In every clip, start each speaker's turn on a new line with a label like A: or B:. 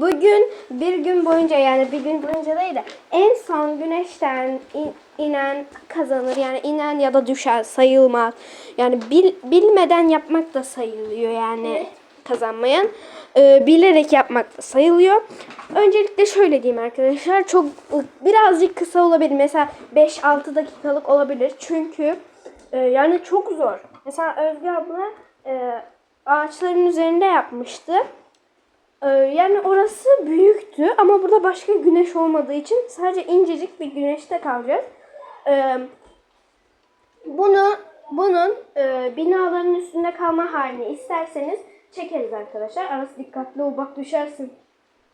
A: Bugün bir gün boyunca yani bir gün boyunca değil de en son güneşten in- inen kazanır. Yani inen ya da düşer sayılmaz. Yani bil- bilmeden yapmak da sayılıyor yani kazanmayan. Ee, bilerek yapmak da sayılıyor. Öncelikle şöyle diyeyim arkadaşlar. Çok birazcık kısa olabilir. Mesela 5-6 dakikalık olabilir. Çünkü e, yani çok zor. Mesela Özge abla e, ağaçların üzerinde yapmıştı. Ee, yani orası büyüktü ama burada başka güneş olmadığı için sadece incecik bir güneşte kalacağız. Ee, bunu bunun e, binaların üstünde kalma halini isterseniz çekeriz arkadaşlar. Arası dikkatli ol bak düşersin.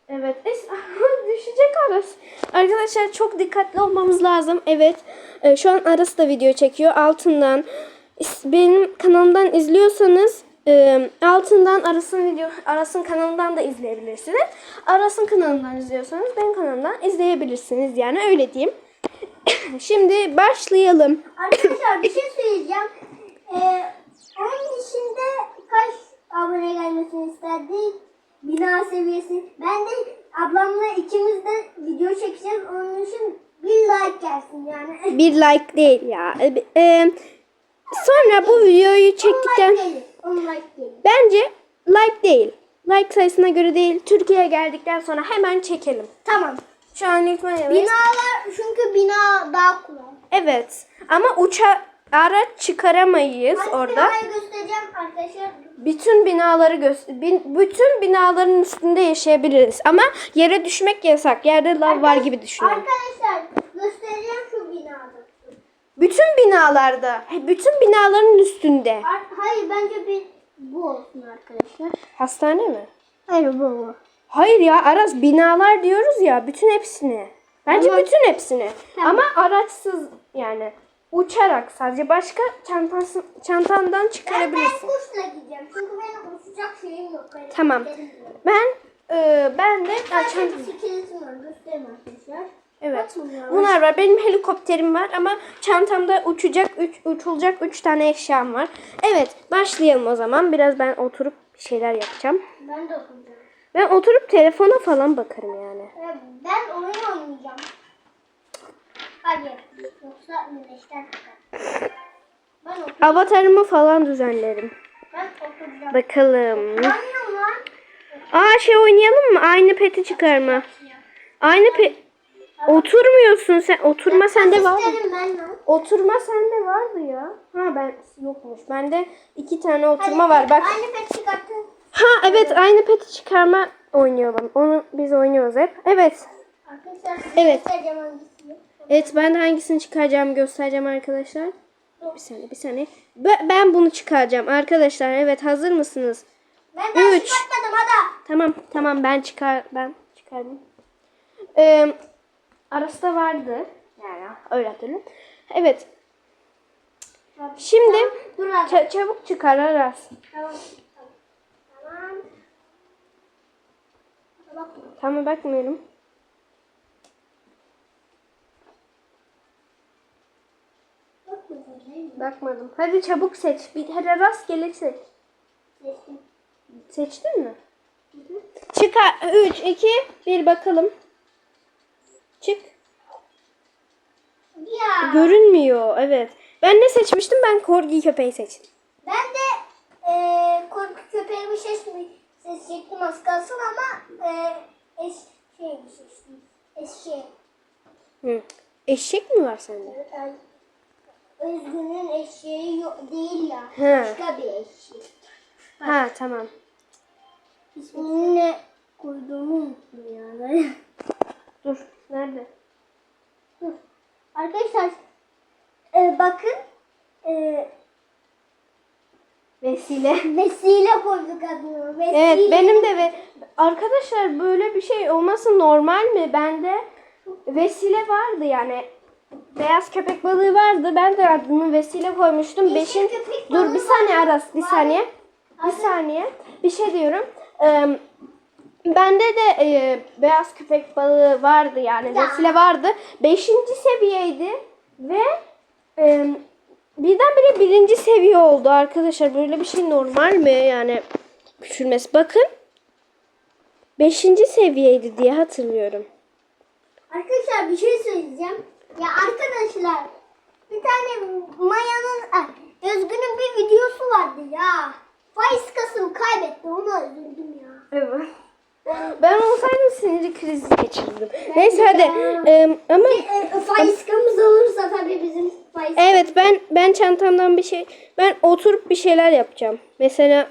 A: Evet. Düşecek Aras. Arkadaşlar çok dikkatli olmamız lazım. Evet. e, şu an Aras da video çekiyor. Altından benim kanalımdan izliyorsanız e, altından Aras'ın video Aras'ın kanalından da izleyebilirsiniz. Aras'ın kanalından izliyorsanız benim kanalımdan izleyebilirsiniz. Yani öyle diyeyim. Şimdi başlayalım.
B: Arkadaşlar bir şey söyleyeceğim. Ee, onun dışında kaç abone gelmesini isterdik? Bina seviyesi. Ben de ablamla ikimiz de video çekeceğiz. Onun için bir like gelsin yani.
A: Bir like değil ya. E, e, sonra bu videoyu çektikten Bence like değil. Like sayısına göre değil. Türkiye'ye geldikten sonra hemen çekelim.
B: Tamam.
A: Şu an İtmanya'dayız.
B: Binalar çünkü bina daha kolay.
A: Evet. Ama uça araç çıkaramayız
B: Hadi
A: orada.
B: binayı göstereceğim arkadaşlar.
A: Bütün binaları gö- bin- bütün binaların üstünde yaşayabiliriz. Ama yere düşmek yasak. Yerde lav var gibi düşünün.
B: Arkadaşlar göstereceğim şu.
A: Bütün binalarda, he, bütün binaların üstünde.
B: Hayır bence bir bu olsun arkadaşlar.
A: Hastane mi?
B: Hayır bu bu.
A: Hayır ya Aras binalar diyoruz ya bütün hepsini. Bence
B: Tamam.
A: bütün hepsini.
B: Tamam.
A: Ama araçsız yani uçarak sadece başka çantası, çantandan
B: Ben, ben
A: çıkarabilirsin.
B: kuşla gideceğim. Çünkü benim uçacak şeyim yok. Benim
A: Tamam. Ben e, ben de
B: Sadece
A: çantam.
B: bisikletim var. Göstereyim arkadaşlar.
A: Evet. Bunlar var. Benim helikopterim var ama çantamda uçacak üç, uçulacak 3 tane eşyam var. Evet, başlayalım o zaman. Biraz ben oturup bir şeyler yapacağım.
B: Ben de okuyacağım.
A: Ben oturup telefona falan bakarım yani.
B: Ben oyun oynayacağım. Hadi. Yoksa güneşten çıkar.
A: Avatarımı falan düzenlerim.
B: Ben okuyacağım.
A: Bakalım. Aa şey oynayalım mı? Aynı peti çıkarma. Aynı pe... Oturmuyorsun sen. Oturma sende var
B: ben.
A: Oturma sende vardı ya. Ha ben yokmuş. Bende iki tane oturma var. Bak.
B: Aynı pet çıkarttın.
A: Ha evet aynı peti çıkarma oynayalım. Onu biz oynuyoruz hep. Evet.
B: Arkadaşlar
A: Evet. Evet ben de hangisini çıkaracağım göstereceğim arkadaşlar. Bir saniye bir saniye. Ben, ben bunu çıkaracağım arkadaşlar. Evet hazır mısınız?
B: Ben daha
A: Üç.
B: çıkartmadım hadi.
A: Tamam tamam ben çıkar ben çıkardım. Ee, arasında vardı. Yani öyle hatırlıyorum. Evet. Şimdi
B: abi.
A: ça- çabuk çıkar Aras.
B: Tamam. Tamam. Tamam.
A: Tamam bakmıyorum. Bakmadım. Hadi çabuk seç. Bir hadi rastgele seç.
B: Seçtim.
A: Seçtin mi? Çıkar. 3, 2, 1 bakalım. Çık.
B: Ya.
A: Görünmüyor. Evet. Ben ne seçmiştim? Ben korgi köpeği seçtim.
B: Ben de eee korku köpeğimi seçmi, seçecektim az kalsın ama eee eş, şey seçtim. Eşeği.
A: Hı. Eşek mi var sende?
B: Yani Özgün'ün eşeği yok, değil ya.
A: He.
B: Başka bir eşeği.
A: Ha tamam.
B: İsmini ne koyduğumu unuttum yani.
A: Dur. Nerede?
B: Dur. Arkadaşlar eee, bakın eee
A: Vesile.
B: vesile koyduk adını. Vesile.
A: Evet benim de ve arkadaşlar böyle bir şey olması normal mi? Bende vesile vardı yani. Beyaz köpek balığı vardı. Ben de adını vesile koymuştum.
B: Yeşil
A: Beşin...
B: köpek
A: Dur
B: balığı
A: bir saniye
B: var.
A: Aras bir
B: Var.
A: saniye. Bir saniye. Bir şey diyorum. Ee, bende de e, beyaz köpek balığı vardı yani.
B: Ya.
A: Vesile vardı. Beşinci seviyeydi. Ve e, birdenbire birinci seviye oldu arkadaşlar. Böyle bir şey normal mi? Yani küçülmesi. Bakın. Beşinci seviyeydi diye hatırlıyorum.
B: Arkadaşlar bir şey söyleyeceğim. Ya arkadaşlar bir tane Maya'nın ah, Özgün'ün bir videosu vardı ya. Faiz kasım kaybetti ona üzüldüm ya.
A: Evet. Ben olsaydım sinir krizi geçirdim. Neyse hadi. Em, ama
B: E, faiz kamız olursa tabii bizim faiz
A: evet ben ben çantamdan bir şey ben oturup bir şeyler yapacağım. Mesela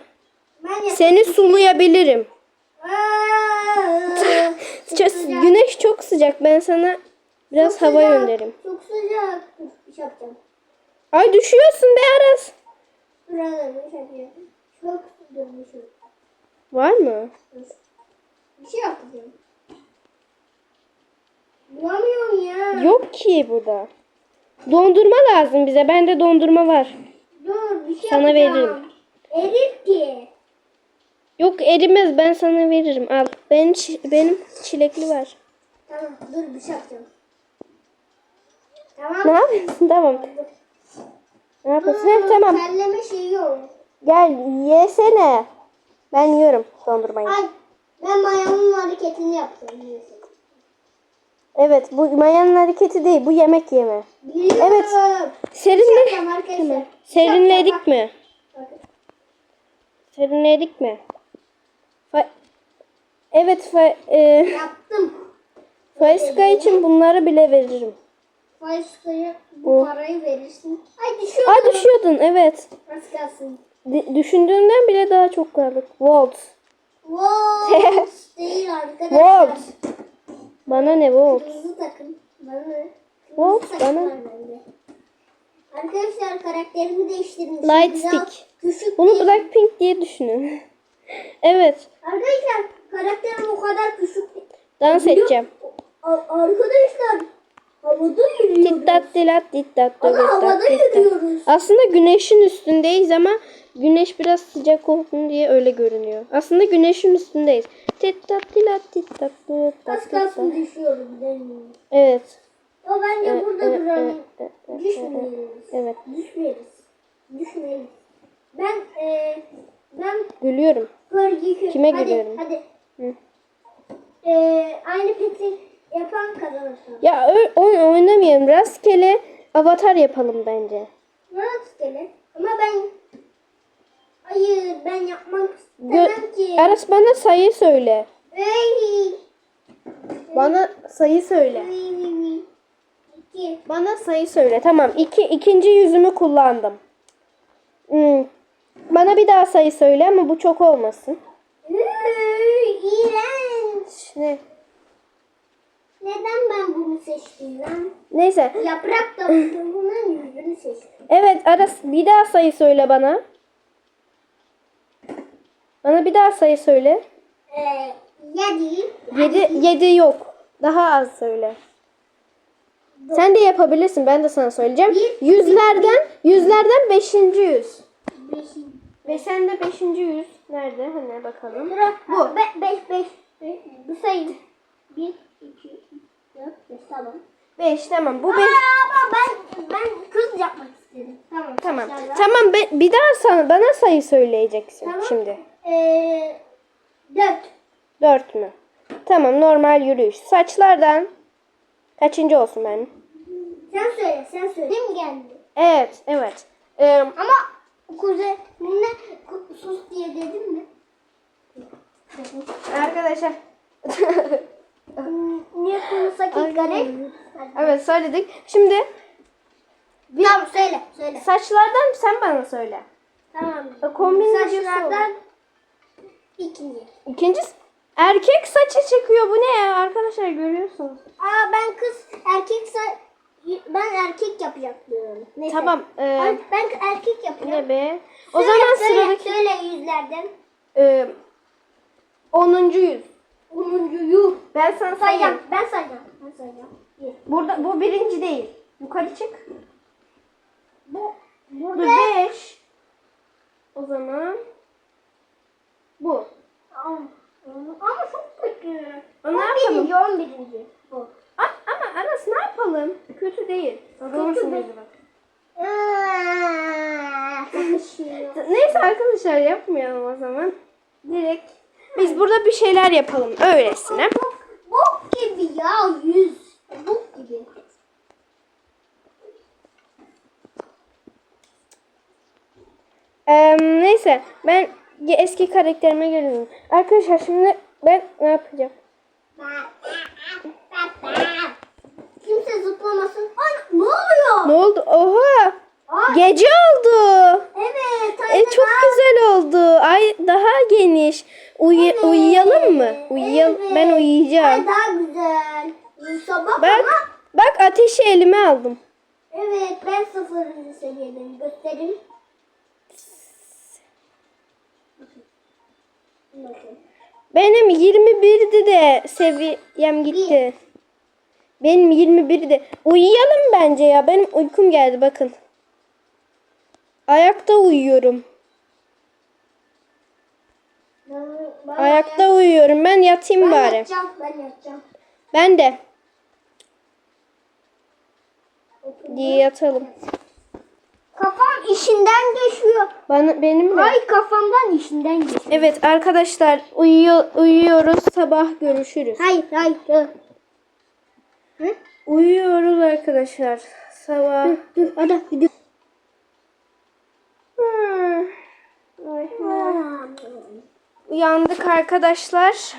B: Ben
A: seni sulayabilirim.
B: Çok sıcak.
A: güneş çok sıcak. Ben sana biraz
B: Çok
A: hava
B: sıcak,
A: gönderim.
B: Çok sıcak. Bir şey yapacağım.
A: Ay düşüyorsun be Aras.
B: Burada bir şey yapıyorum. Çok şey.
A: Var mı?
B: Dur. Bir şey yapacağım. Bulamıyorum ya.
A: Yok ki burada. Dondurma lazım bize. Bende dondurma var.
B: Dur bir şey
A: Sana
B: yapacağım.
A: veririm.
B: Erir ki.
A: Yok erimez ben sana veririm. Al. Benim çi- benim çilekli var.
B: Tamam dur bir şey yapacağım. Tamam.
A: Ne yapıyorsun? Tamam. Ne yapıyorsun? Heh, tamam.
B: Terleme şeyi yok.
A: Gel yesene. Ben yiyorum dondurmayı.
B: Ay ben mayamın hareketini yaptım. Neyse.
A: Evet bu mayanın hareketi değil. Bu yemek yeme.
B: Biliyorum.
A: Evet.
B: Bir
A: Serinle.
B: yapacağım arkadaşlar.
A: Tamam.
B: Bir şey yapacağım.
A: Serinledik mi? Serinledik mi? Fa- evet fa e,
B: Yaptım.
A: Faiska için bunları bile veririm.
B: Faizkaya bu parayı verirsin. Ay düşüyorum.
A: Aa düşüyordun evet.
B: Az kalsın.
A: Di- düşündüğünden bile daha çok kaldık. Volt.
B: Wow. değil arkadaşlar.
A: Volt. Bana ne volt?
B: Kırmızı takım. Bana ne?
A: Volt, bana.
B: Arkadaşlar karakterimi değiştirdim.
A: Light stick. Bunu
B: değil.
A: Blackpink diye düşünün. evet.
B: Arkadaşlar karakterim o kadar küçük.
A: Dans edeceğim.
B: Arkadaşlar havada yürüyoruz.
A: Dittat dilat dittat
B: Ama
A: dittat
B: havada
A: dittat.
B: yürüyoruz.
A: Aslında güneşin üstündeyiz ama güneş biraz sıcak olsun diye öyle görünüyor. Aslında güneşin üstündeyiz. Dittat dilat dittat dittat
B: Az kalsın düşüyorum. demiyorum.
A: Evet.
B: O bence
A: Evet,
B: burada
A: evet,
B: duralım.
A: evet, evet,
B: Düşmeyiz.
A: Evet.
B: Düşmeyiz. Düşmeyiz. Ben e, ben
A: Gülüyorum.
B: Gölge
A: Kime
B: hadi,
A: gülüyorum?
B: Hadi.
A: Hı.
B: E, aynı peti yapan kazanır.
A: Ya oyun oynamayalım. Rastgele avatar yapalım bence.
B: Rastgele. Ama ben Hayır ben yapmak
A: Gö-
B: istemem ki.
A: Aras bana sayı söyle.
B: Ey.
A: Bana sayı söyle.
B: Ey. İki.
A: Bana sayı söyle. Tamam. İki, ikinci yüzümü kullandım. Hmm. Bana bir daha sayı söyle ama bu çok olmasın.
B: İğrenç.
A: Ne?
B: Neden ben bunu seçtim lan?
A: Neyse.
B: Yaprak da bunun yüzünü seçtim.
A: Evet Aras bir daha sayı söyle bana. Bana bir daha sayı söyle.
B: Ee, yedi.
A: Yedi, yedi yok. Daha az söyle. Sen de yapabilirsin. Ben de sana söyleyeceğim.
B: Bir-
A: Yüzlerden, yüzlerden beşinci yüz.
B: Beşi.
A: Ve sen de beşinci yüz. Nerede? Hani bakalım.
B: Bu. Be, beş, beş, beş. Bu sayı. Bir, iki, üç, dört, beş. Tamam.
A: Beş tamam. Bu beş.
B: Ama ben, ben kız yapmak istedim. Tamam.
A: Tamam. Tamam be- bir daha sana bana sayı söyleyeceksin
B: Tamam.
A: şimdi.
B: Ee, dört.
A: Dört mü? Tamam normal yürüyüş. Saçlardan kaçıncı olsun benim?
B: Sen söyle, sen söyle. Kim geldi?
A: Evet, evet. Ee,
B: Ama kuzenine ku- sus diye dedim mi?
A: arkadaşlar.
B: Niye konuşsak garip?
A: evet söyledik. Şimdi
B: Tamam söyle, söyle.
A: saçlardan sen bana söyle.
B: Tamam.
A: E, kombin
B: Saçlardan ikinci.
A: İkincisi erkek saçı çıkıyor. Bu ne ya arkadaşlar görüyorsunuz.
B: Aa ben kız erkek sa- ben erkek yapacaktım. Neyse.
A: Tamam. e,
B: Ay, ben erkek yapacağım.
A: ne be? O
B: Söyle,
A: zaman
B: söyle,
A: sıradaki
B: söyle yüzlerden.
A: e, 10. yüz.
B: Onuncuyu.
A: Ben sana sayayım.
B: Sayacağım. Ben sayacağım. Ben sayacağım. Bir.
A: Burada bu birinci değil. Yukarı çık.
B: Bu
A: Bu
B: burada.
A: beş. O zaman bu.
B: Ama, ama çok kötü.
A: O ne yapalım?
B: birinci, on birinci. Bu.
A: A- ama Aras ne yapalım? Kötü değil.
B: Kötü değil. Takışıyor.
A: Neyse arkadaşlar yapmayalım o zaman. Direkt Biz burada bir şeyler yapalım öylesine.
B: Bok, bok gibi ya yüz. Bok gibi.
A: Eee, neyse ben eski karakterime geliyorum. Arkadaşlar şimdi ben ne yapacağım?
B: Kimse zıplamasın. Ay ne oluyor?
A: Ne oldu? Oha! Gece oldu.
B: evet.
A: E, çok güzel oldu. Ay daha geniş. Uyu-
B: Evet,
A: uyuyalım mı? Uyuyalım.
B: evet.
A: Ben uyuyacağım.
B: Ay daha güzel. Sabah
A: Bak,
B: ama
A: bak ateşi elime aldım.
B: evet ben sıfırıncı seviyedeyim. Göstereyim.
A: Benim 21'di de seviyem gitti. Benim 21'di. Uyuyalım bence ya. Benim uykum geldi bakın. Ayakta uyuyorum.
B: Ben- ben
A: Ayakta uyuyorum. Ben yatayım
B: Ben
A: bari.
B: yatacağım. Ben yatacağım.
A: Ben de. Diye yatalım.
B: Kafam işinden geçiyor.
A: Bana benim de.
B: Ay kafamdan işinden geçiyor.
A: Evet arkadaşlar uyuyor, uyuyoruz. Sabah görüşürüz.
B: Hayır hayır. Dur. Hı?
A: Uyuyoruz arkadaşlar. Sabah.
B: Dur ada video.
A: Hmm. Ay, Uyandık arkadaşlar.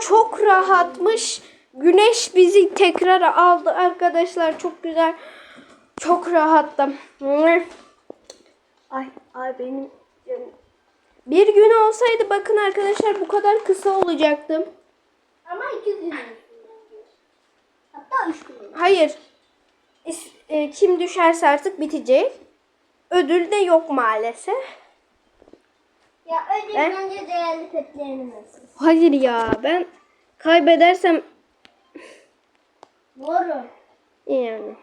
A: Çok rahatmış. Güneş bizi tekrar aldı arkadaşlar. Çok güzel. Çok rahattım. Ay ay benim canım. Bir gün olsaydı bakın arkadaşlar bu kadar kısa olacaktım.
B: ama iki gün. Hatta üç gün.
A: Hayır. E, Kim düşerse artık bitecek. Ödül de yok maalesef.
B: Ya ödül
A: Ben-
B: bence değerli petlerini versin.
A: Hayır ya ben kaybedersem
B: Doğru.
A: yani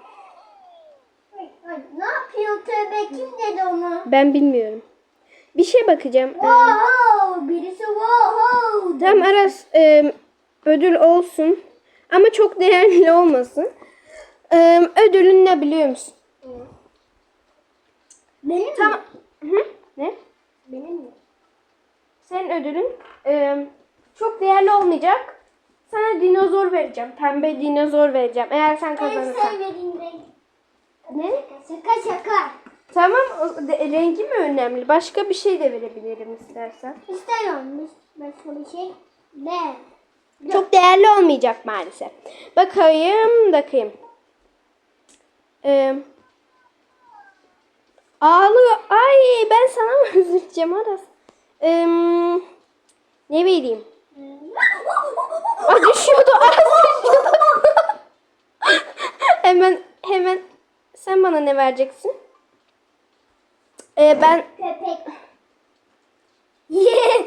B: Ay, ay, ne yapıyor tövbe kim dedi onu?
A: ben bilmiyorum. Bir şey bakacağım. Ee,
B: Wow, birisi wow.
A: Tamam Aras e, ödül olsun ama çok değerli olmasın. E, ödülün ne biliyor musun?
B: Benim
A: Tamam.
B: mi?
A: Hı? Ne?
B: Benim mi?
A: Senin ödülün e, çok değerli olmayacak. Sana dinozor vereceğim. Pembe dinozor vereceğim. Eğer sen
B: En
A: kazanırsan.
B: sevmediğim renk.
A: Ne?
B: Şaka şaka.
A: Tamam. o- de- rengi mi önemli? Başka bir şey de verebilirim istersen.
B: İstemiyorum. Başka bir şey. Ne?
A: Çok değerli olmayacak maalesef. Bakayım, bakayım. Ee, ağlıyor. Ay ben sana mı üzüleceğim Aras? Ee, ne vereyim? Aa, düşüyordu. Aras düşüyordu. hemen hemen sen bana ne vereceksin? Ee, ben
B: Köpek.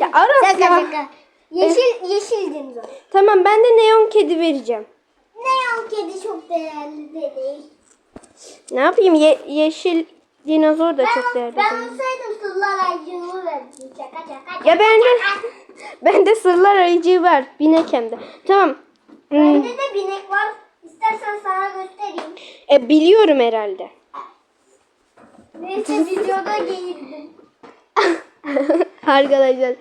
A: ya Aras
B: Şaka
A: ya.
B: şaka. Yeşil, yeşil dinozor.
A: Tamam ben de neon kedi vereceğim.
B: Neon kedi çok değerli de değil.
A: Ne yapayım? Ye- yeşil dinozor da çok
B: Ben,
A: değerli.
B: ben olsaydım sırlar aycığımı verdim. Şaka şaka.
A: Ya ben de ben de sırlar ayıcığı var. Binek hem de. Tamam. Hmm,
B: Bende de binek var. İstersen sana göstereyim.
A: E, biliyorum herhalde.
B: Neyse videoda gelirdim.
A: Arkadaşlar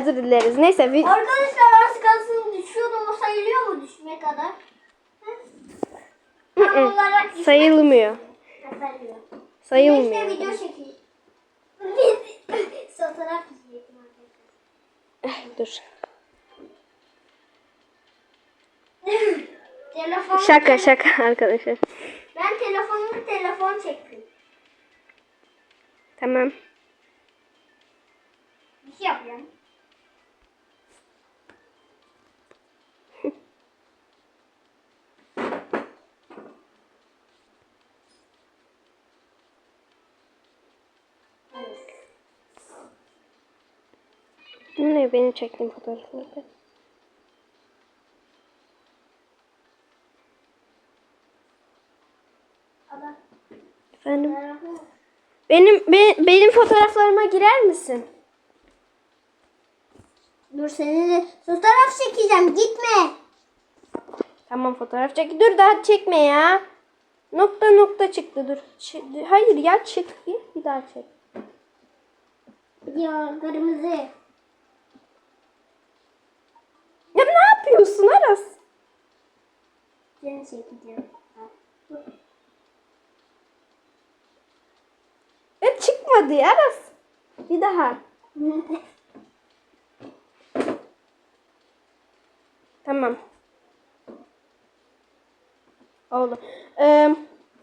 A: özür dileriz. Neyse vi-
B: Arkadaşlar az kalsın düşüyordum. O sayılıyor mu düşme kadar? Tam olarak düşme-
A: sayılmıyor.
B: Sayılıyor.
A: Sayılmıyor.
B: Neyse video çekeyim. Fotoğraf çekeyim arkadaşlar.
A: Dur.
B: Telefon.
A: Şaka şaka arkadaşlar.
B: Ben telefonumu telefon çektim.
A: Tamam.
B: Bir şey yapıyorum.
A: Ne benim çektiğim fotoğraflarda?
B: Ama
A: Efendim? Benim be- benim fotoğraflarıma girer misin?
B: Dur seninle fotoğraf çekeceğim. Gitme.
A: Tamam fotoğraf çek. Dur daha çekme ya. Nokta nokta çıktı dur. Ç- Hayır ya çık bir, bir daha çek.
B: Ya kırmızı. Ya ne yapıyorsun Aras? Geri çekeceğim.
A: Şey e çıkmadı ya Aras. Bir daha. tamam. Oldu. Ee,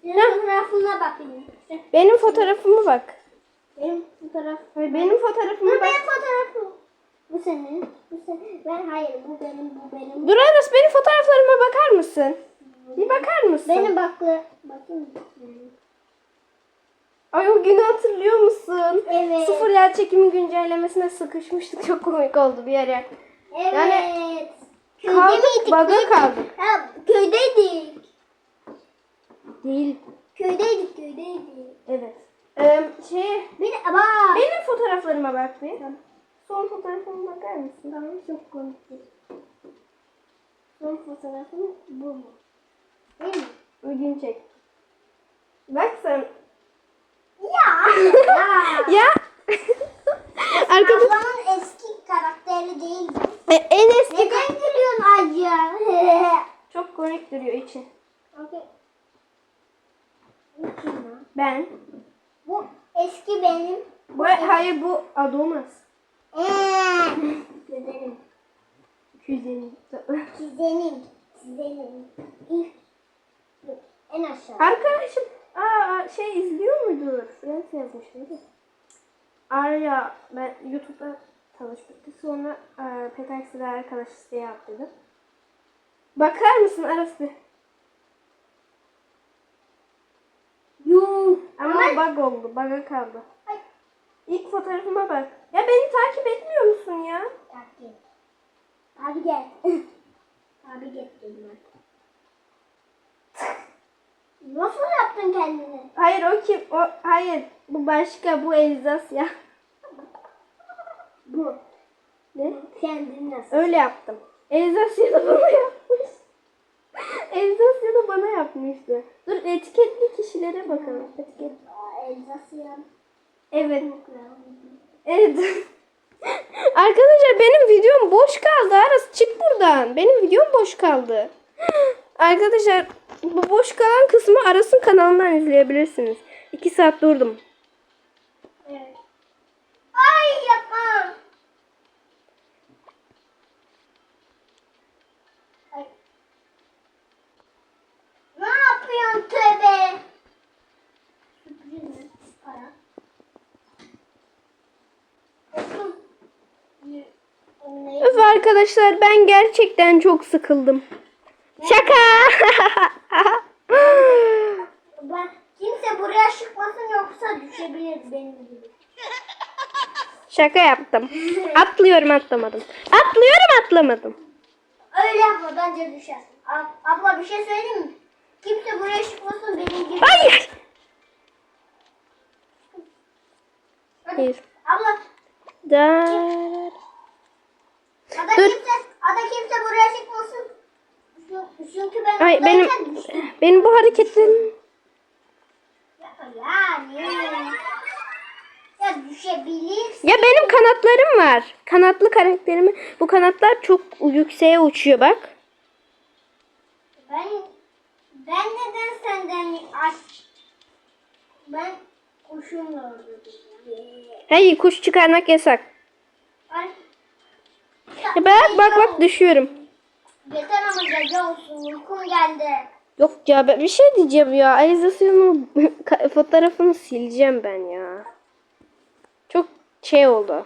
B: benim fotoğrafına bak benim.
A: Benim fotoğrafıma bak.
B: Benim
A: fotoğrafım. Benim fotoğrafıma bak.
B: Benim fotoğrafım. Bu senin. Bu senin. Ben hayır bu benim bu benim.
A: Dur Aras benim fotoğraflarıma bakar mısın? Bir bakar mısın?
B: Benim baklı. Bakayım.
A: Ay o günü hatırlıyor musun?
B: Evet.
A: Sıfır yer çekimi güncellemesine sıkışmıştık. Çok komik oldu bir yere.
B: Evet.
A: Yani Kaldık,
B: miydik?
A: baga kaldık.
B: Ha, köydeydik.
A: Değil.
B: Köydeydik, köydeydik.
A: Evet. Ee, şey,
B: Bir bak.
A: benim fotoğraflarıma bak bir. Son fotoğrafıma bakar mısın?
B: Tamam çok komikti. Son fotoğrafım bu mu? Değil mi?
A: Ödün çek. Bak sen.
B: Ya. ya.
A: Ya. Arkadaş.
B: Ablamın eski karakteri değil bu.
A: E, en eski.
B: Neden gülüyorsun acı?
A: Çok komik duruyor içi.
B: Lan?
A: Ben.
B: Bu eski benim.
A: Bu, hayır bu Adonis.
B: Kuzenim.
A: Kuzenim.
B: Kuzenim. Kuzenim. İlk. En aşağı.
A: Arkadaşım aa, şey izliyor muydu? Friends yazmıştı değil mi? Arya ben YouTube'da tanışmıştık. Sonra e, Petax'da arkadaş isteği yaptıydı. Bakar mısın Aras bir?
B: Yuh.
A: Ama bug oldu. Bug'a kaldı. İlk fotoğrafıma bak. Ya beni takip etmiyor musun ya?
B: Takip. Abi gel. Abi gel. Nasıl yaptın kendini?
A: Hayır o kim? O, hayır. Bu başka. Bu Elzas ya.
B: Bu.
A: Ne?
B: Kendini nasıl?
A: Öyle yaptım. Elzasya da bana yapmış. Elzasya da bana yapmıştı. Dur etiketli kişilere bakalım. Etiket.
B: Aa, Elzasyan.
A: Evet. Evet. Arkadaşlar benim videom boş kaldı. Aras çık buradan. Benim videom boş kaldı. Arkadaşlar bu boş kalan kısmı Aras'ın kanalından izleyebilirsiniz. 2 saat durdum.
B: Evet. Ay yapma. Ay. Ne yapıyorsun tövbe? Sürpriz mi? Para. Otuz. Yüz. Ne?
A: Öf arkadaşlar ben gerçekten çok sıkıldım. Şaka.
B: Kimse buraya çıkmasın yoksa düşebilir benim gibi.
A: Şaka yaptım. Atlıyorum atlamadım. Atlıyorum atlamadım.
B: Öyle yapma bence düşersin. Ab- abla bir şey söyleyeyim mi? Kimse buraya çıkmasın benim gibi.
A: Hayır. Hayır.
B: Abla
A: Da.
B: Ada
A: Dur.
B: kimse ada kimse buraya çıkmasın. Çünkü- ben
A: Ay benim
B: düştüm.
A: benim bu hareketlerim
B: Ya, yani. Ya düşebilirsin.
A: Ya benim kanatlarım var. Kanatlı karakterimi bu kanatlar çok yükseğe uçuyor bak.
B: Ben ben neden senden aç? Ben kuşumla öldürdüm.
A: Hayır kuş çıkarmak yasak.
B: Ay.
A: Ya bak bak bak düşüyorum.
B: Yeter ama gece olsun. Uykum geldi.
A: Yok ya ben bir şey diyeceğim ya. Alizasyon'un fotoğrafını sileceğim ben ya. Çok şey oldu.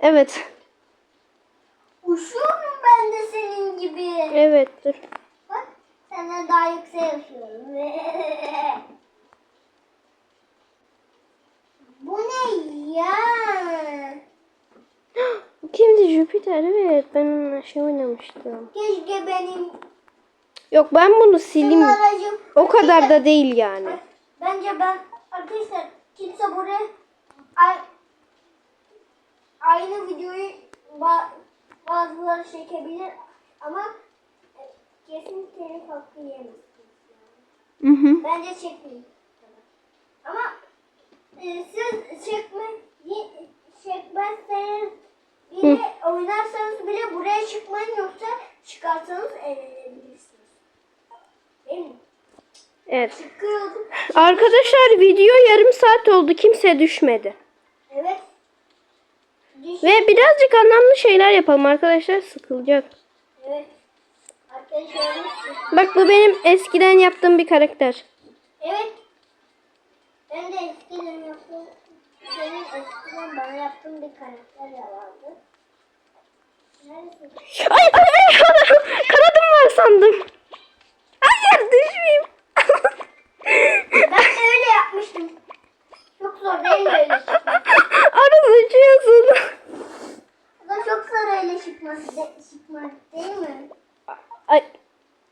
A: Evet.
B: Uçuyorum ben de senin gibi.
A: Evet dur.
B: Bak senden daha yüksek uçuyorum. Bu ne ya?
A: Kimdi Jüpiter? Evet ben onunla şey oynamıştım.
B: Keşke benim
A: Yok ben bunu sileyim.
B: aracım.
A: O kadar da değil yani.
B: Bence ben arkadaşlar kimse buraya ay- aynı videoyu ba- bazıları çekebilir ama e, kesin telif hakkı.
A: Hı hı.
B: Bence çekmeyin. Ama e, siz çekme y- çekmezseniz bile oynarsanız bile buraya çıkmayın yoksa çıkarsanız eğlenebilirsiniz. Değil mi?
A: Evet.
B: Çıkıyordum.
A: Arkadaşlar video yarım saat oldu. Kimse düşmedi.
B: Evet. Düş.
A: Ve birazcık anlamlı şeyler yapalım arkadaşlar. Sıkılacak.
B: Evet.
A: Bak bu benim eskiden yaptığım bir karakter.
B: Evet. Ben de eskiden yaptığım, senin eskiden bana yaptığın bir karakter ya vardı. Neredesin?
A: Ay ay ay kanadım var sandım. Hayır düşmeyeyim.
B: Ben de öyle yapmıştım. Çok zor değil mi öyle çıkması?
A: Arız uçuyorsun.
B: Bu da çok zor öyle çıkması, de, çıkmak değil mi?
A: Ay,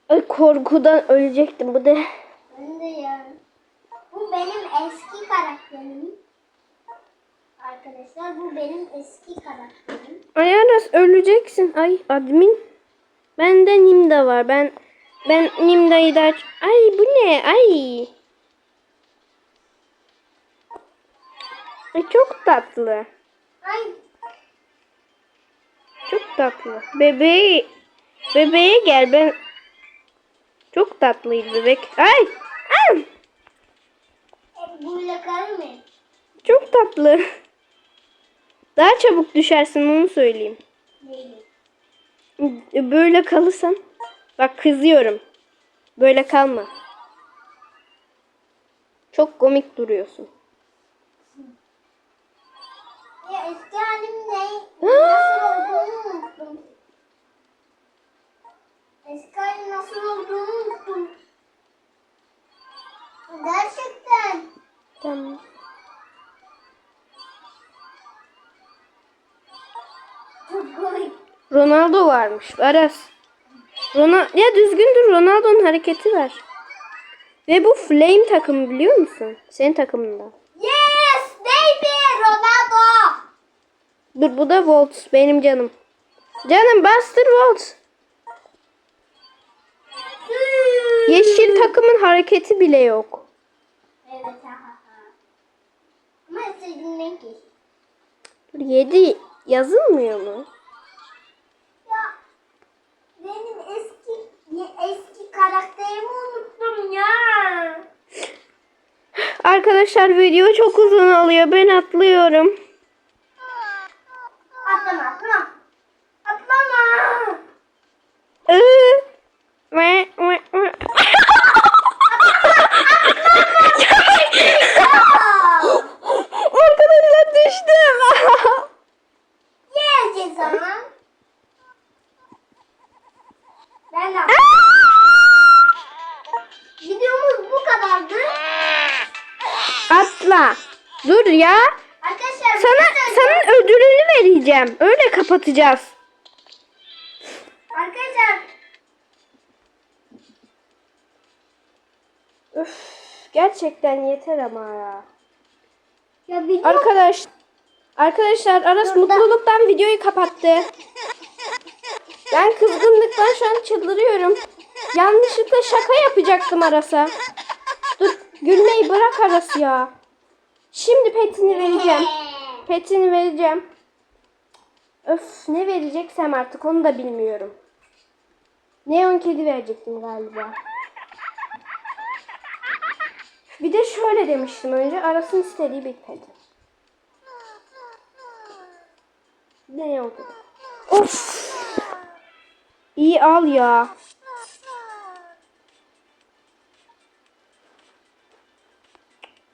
A: ay korkudan ölecektim bu de.
B: Ben de ya. Bu benim eski karakterim. Arkadaşlar bu benim eski karakterim.
A: Ay Aras öleceksin. Ay admin. Bende Nimda var. Ben ben Nimda'yı da aç. Ay bu ne? Ay. Ay çok tatlı.
B: Ay
A: Çok tatlı. Bebeği bebeğe gel ben. Çok tatlıydı bebek. Ay! Ay!
B: mı?
A: Çok tatlı. Daha çabuk düşersin onu söyleyeyim. Böyle kalırsan bak kızıyorum. Böyle kalma. Çok komik duruyorsun.
B: Ya eski halim ne? Nasıl olduğunu unuttum. Eski halim nasıl olduğunu unuttum. Gerçekten.
A: Tamam. Ronaldo varmış. Aras. Ronaldo ya düzgün dur Ronaldo'nun hareketi var. Ve bu Flame takımı biliyor musun? Senin takımında.
B: Yes baby Ronaldo.
A: Dur bu da Volt benim canım. Canım Buster Volt. Yeşil takımın hareketi bile yok.
B: Evet ha ha ha. Ama.
A: Dur 7 yazılmıyor mu?
B: Ya benim eski eski karakterimi unuttum ya.
A: Arkadaşlar video çok uzun oluyor. Ben atlıyorum.
B: Atlama atlama. Atlama.
A: Ve- Öyle kapatacağız.
B: Arkadaşlar
A: Üf, gerçekten yeter ama ya.
B: ya video
A: Arkadaş Arkadaşlar Aras
B: Dur,
A: mutluluktan videoyu kapattı. Ben kızgınlıktan şu an çıldırıyorum. Yanlışlıkla şaka yapacaktım Aras'a. Dur gülmeyi bırak Aras ya. Şimdi petini vereceğim. Petini vereceğim. Öf ne vereceksem artık onu da bilmiyorum. Neon kedi verecektim galiba. Bir de şöyle demiştim önce Aras'ın istediği bir peti. Ne oldu? Of. İyi al ya.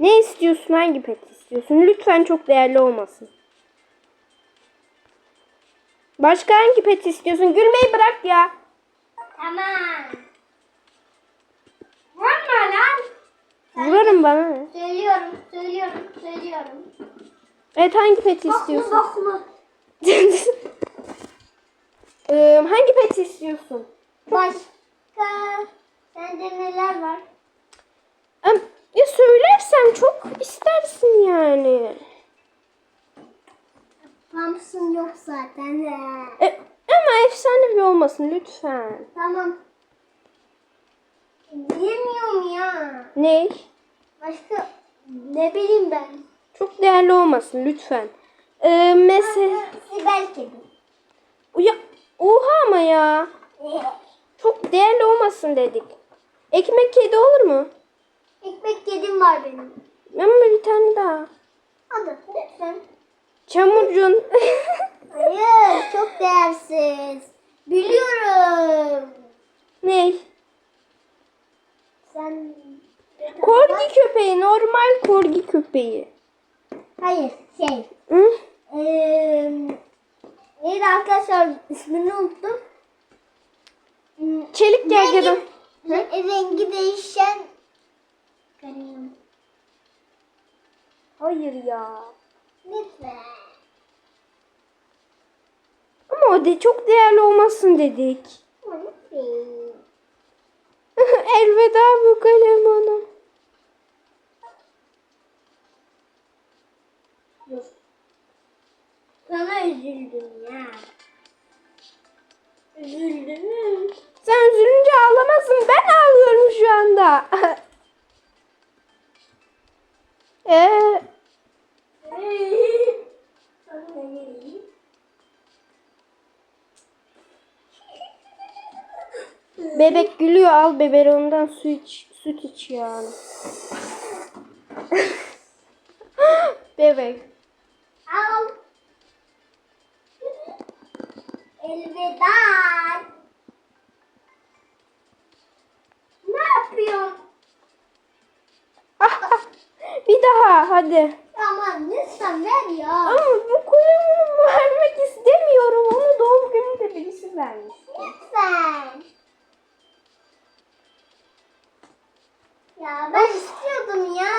A: Ne istiyorsun? Hangi pet istiyorsun? Lütfen çok değerli olmasın. Başka hangi pet istiyorsun? Gülmeyi bırak ya.
B: Tamam. Vurma lan.
A: Vurarım bana ne?
B: Söylüyorum, söylüyorum, söylüyorum.
A: Evet hangi
B: Boklu
A: istiyorsun?
B: boklu.
A: Ee, hangi peti istiyorsun?
B: Başka sende neler var?
A: Ya söylersem çok istersin yani.
B: Thompson yok zaten.
A: E, ama efsanevi olmasın lütfen.
B: Tamam. Bilmiyorum ya.
A: Ne?
B: Başka ne bileyim ben.
A: Çok değerli olmasın lütfen. Ee, mesela
B: Sibel kedi.
A: ya oha ama ya. Çok değerli olmasın dedik. Ekmek kedi olur mu?
B: Ekmek kedim var benim.
A: Ama bir tane daha.
B: Hadi lütfen.
A: Çamurcun.
B: Hayır çok değersiz. Biliyorum.
A: ne?
B: Sen...
A: Korgi köpeği. Normal korgi köpeği.
B: Hayır şey.
A: Hı?
B: Eee neydi arkadaşlar ismini unuttum.
A: Çelik gergedan.
B: Rengi, rengi değişen.
A: Hayır ya.
B: Lütfen.
A: Ama de çok değerli olmasın dedik. Elveda bu kalem hanım.
B: Sana üzüldüm ya. Üzüldüm.
A: Sen üzülünce ağlamazsın. Ben ağlıyorum şu anda. Eee bebek gülüyor al bebeğinden su iç, süt iç yani. bebek.
B: Al. Elveda. Ne yapıyorsun?
A: bir daha hadi.
B: Aman lütfen ver ya.
A: Ama bu kulübümü vermek istemiyorum. Onu doğum gününde birisi vermiş.
B: Lütfen. Ya ben istiyordum ya.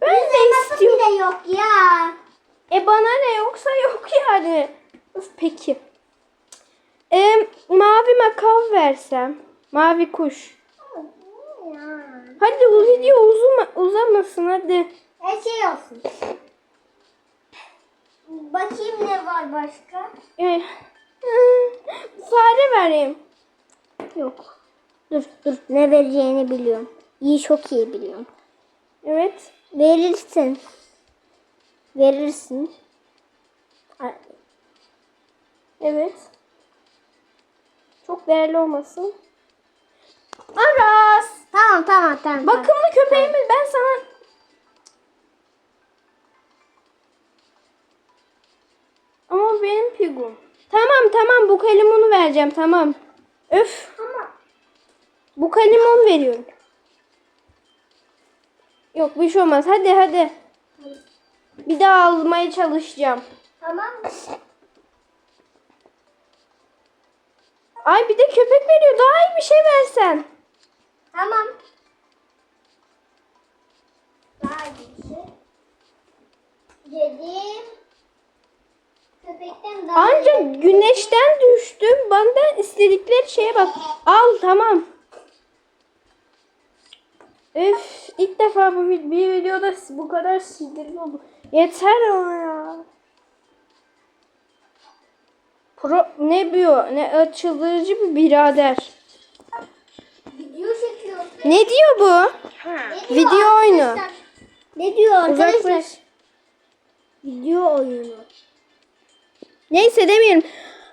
A: Ben de
B: Nasıl
A: istiyorum.
B: bile yok ya.
A: E bana ne yoksa yok yani. Öf, peki. E, mavi makav versem. Mavi kuş.
B: Ya.
A: Hadi bu video uzuma, uzamasın hadi.
B: Her şey olsun. Bakayım ne var başka.
A: E, fare vereyim.
B: Yok. Dur dur ne vereceğini biliyorum. İyi çok iyi biliyorum.
A: Evet.
B: Verirsin. Verirsin.
A: Evet. Çok değerli olmasın. Aras.
B: Tamam tamam tamam.
A: Bakımlı köpeğimi ben sana... Ama benim pigum. Tamam tamam bu kalemonu vereceğim tamam. Öf.
B: Ama
A: Bu kalemon veriyorum. Yok bir şey olmaz. Hadi hadi. Bir daha almaya çalışacağım.
B: tamam.
A: Ay bir de köpek veriyor. Daha iyi bir şey versen.
B: Tamam. Daha iyi bir şey. Dedim. Köpekten daha.
A: Ancak güneşten düştüm. Benden istedikleri şeye bak. Al tamam. Öf ilk defa bu bir videoda bu kadar sinirli oldum. Yeter ama ya. Pro ne diyor? Ne açılıcı bir birader.
B: Video çekiyorsun.
A: Ne diyor bu?
B: Ne diyor
A: Video oyunu.
B: arkadaşlar? Ne diyor arkadaşlar?
A: Uzaklaş.
B: Video oyunu.
A: Neyse demeyelim.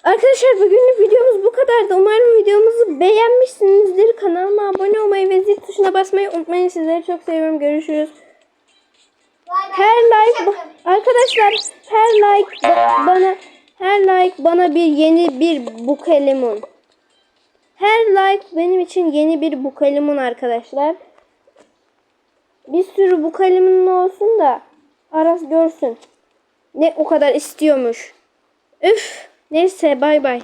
A: Arkadaşlar bugünlük videomuz bu kadardı. Umarım videomuzu beğenmişsinizdir. Kanalıma abone olmayı ve zil tuşuna basmayı unutmayın. Sizleri çok seviyorum. Görüşürüz. Her like arkadaşlar her like ba- bana her like bana bir yeni bir bukelemon. Her like benim için yeni bir bukelemon arkadaşlar. Bir sürü bukelemon olsun da Aras görsün. Ne o kadar istiyormuş. Üf. Neyse bay bay.